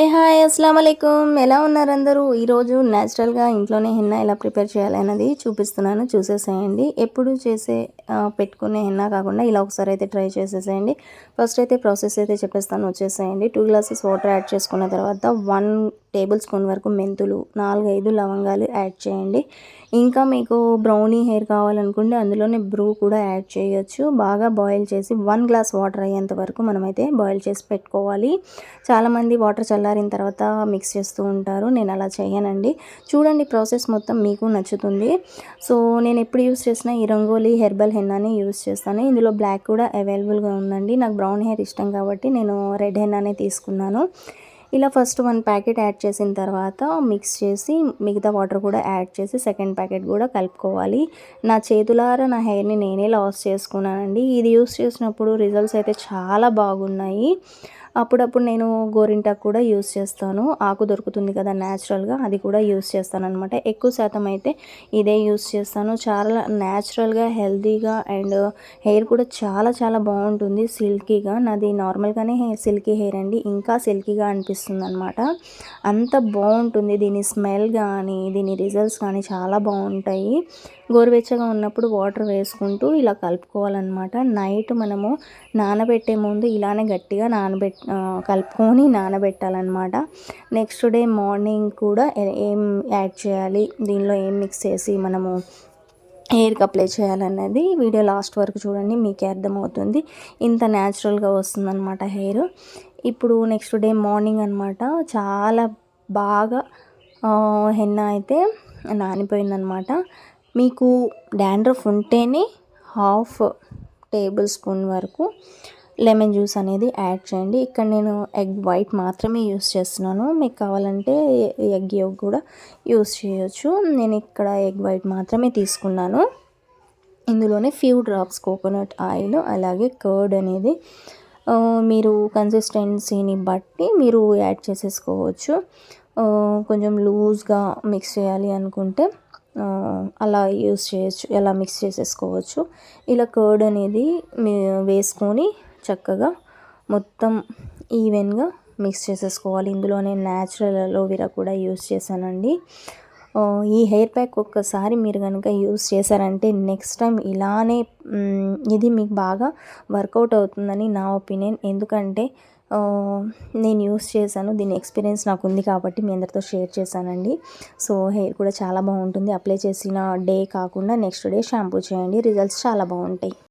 ఏ hi అస్సలం అయికుం ఎలా ఉన్నారు అందరూ? ఈరోజు న్యాచురల్గా ఇంట్లోనే హెన్నా ఎలా ప్రిపేర్ చేయాలన్నది చూపిస్తున్నాను. చూసేసేయండి. ఎప్పుడు చేసే పెట్టుకునే హెన్నా కాకుండా ఇలా ఒకసారి అయితే ట్రై చేసేసేయండి. ఫస్ట్ అయితే ప్రాసెస్ అయితే చెప్పేస్తాను. వచ్చేసేయండి. టూ గ్లాసెస్ వాటర్ యాడ్ చేసుకున్న తర్వాత వన్ టేబుల్ స్పూన్ వరకు మెంతులు నాలుగైదు లవంగాలు యాడ్ చేయండి. ఇంకా మీకు బ్రౌనీ హెయిర్ కావాలనుకుంటే అందులోనే బ్రూ కూడా యాడ్ చేయొచ్చు. బాగా బాయిల్ చేసి వన్ గ్లాస్ వాటర్ అయ్యేంత వరకు మనమైతే బాయిల్ చేసి పెట్టుకోవాలి. చాలామంది వాటర్ చాలా చల్లారిన తర్వాత మిక్స్ చేస్తూ ఉంటారు. నేను అలా చేయనండి. చూడండి ప్రాసెస్ మొత్తం మీకు నచ్చుతుంది. సో నేను ఎప్పుడు యూస్ చేసినా ఈ రంగోలీ హెర్బల్ హెన్నానే యూస్ చేస్తాను. ఇందులో బ్లాక్ కూడా అవైలబుల్గా ఉందండి. నాకు బ్రౌన్ హెయిర్ ఇష్టం కాబట్టి నేను రెడ్ హెన్నానే తీసుకున్నాను. ఇలా ఫస్ట్ వన్ ప్యాకెట్ యాడ్ చేసిన తర్వాత మిక్స్ చేసి మిగతా వాటర్ కూడా యాడ్ చేసి సెకండ్ ప్యాకెట్ కూడా కలుపుకోవాలి. నా చేతులారా నా హెయిర్ని నేనే లాస్ చేసుకున్నానండి. ఇది యూస్ చేసినప్పుడు రిజల్ట్స్ అయితే చాలా బాగున్నాయి. అప్పుడప్పుడు నేను గోరింటాకు కూడా యూస్ చేస్తాను. ఆకు దొరుకుతుంది కదా న్యాచురల్గా అది కూడా యూస్ చేస్తాను అనమాట ఎక్కువ శాతం అయితే ఇదే యూస్ చేస్తాను. చాలా న్యాచురల్గా హెల్తీగా అండ్ హెయిర్ కూడా చాలా చాలా బాగుంటుంది. సిల్కీగా నాది నార్మల్గానే హెయిర్ సిల్కీ హెయిర్ అండి. ఇంకా సిల్కీగా అనిపిస్తుంది అనమాట అంత బాగుంటుంది. దీని స్మెల్ కానీ దీని రిజల్ట్స్ కానీ చాలా బాగుంటాయి. గోరువెచ్చగా ఉన్నప్పుడు వాటర్ వేసుకుంటూ ఇలా కలుపుకోవాలన్నమాట. నైట్ మనము నానబెట్టే ముందు ఇలానే గట్టిగా నానబెట్ కలుపుకొని నానబెట్టాలన్నమాట. నెక్స్ట్ డే మార్నింగ్ కూడా ఏం యాడ్ చేయాలి దీనిలో ఏం మిక్స్ చేసి మనము హెయిర్కి అప్లై చేయాలన్నది వీడియో లాస్ట్ వరకు చూడండి మీకే అర్థమవుతుంది. ఇంత న్యాచురల్గా వస్తుందన్నమాట హెయిర్. ఇప్పుడు నెక్స్ట్ డే మార్నింగ్ అనమాట చాలా బాగా హెన్న అయితే నానిపోయిందనమాట మీకు డాండ్రఫ్ ఉంటేనే హాఫ్ టేబుల్ స్పూన్ వరకు లెమన్ జ్యూస్ అనేది యాడ్ చేయండి. ఇక్కడ నేను ఎగ్ వైట్ మాత్రమే యూస్ చేస్తున్నాను. మీకు కావాలంటే ఎగ్ యోగ్ కూడా యూస్ చేయొచ్చు. నేను ఇక్కడ ఎగ్ వైట్ మాత్రమే తీసుకున్నాను. ఇందులోనే ఫ్యూ డ్రాప్స్ కోకోనట్ ఆయిల్ అలాగే కర్డ్ అనేది మీరు కన్సిస్టెన్సీని బట్టి మీరు యాడ్ చేసేసుకోవచ్చు. కొంచెం లూజ్గా మిక్స్ చేయాలి అనుకుంటే అలా యూస్ చేయొచ్చు ఎలా మిక్స్ చేసేసుకోవచ్చు. ఇలా కర్డ్ అనేది వేసుకొని చక్కగా మొత్తం ఈవెన్గా మిక్స్ చేసేసుకోవాలి. ఇందులో నేను న్యాచురల్ అలోవెరా కూడా యూస్ చేశానండి. ఈ హెయిర్ ప్యాక్ ఒక్కసారి మీరు కనుక యూస్ చేశారంటే నెక్స్ట్ టైం ఇలానే ఇది మీకు బాగా వర్కౌట్ అవుతుందని నా ఒపీనియన్. ఎందుకంటే నేను యూస్ చేశాను. దీని ఎక్స్పీరియన్స్ నాకు ఉంది కాబట్టి మీ అందరితో షేర్ చేశానండి. సో హెయిర్ కూడా చాలా బాగుంటుంది. అప్లై చేసిన డే కాకుండా నెక్స్ట్ డే షాంపూ చేయండి. రిజల్ట్స్ చాలా బాగుంటాయి.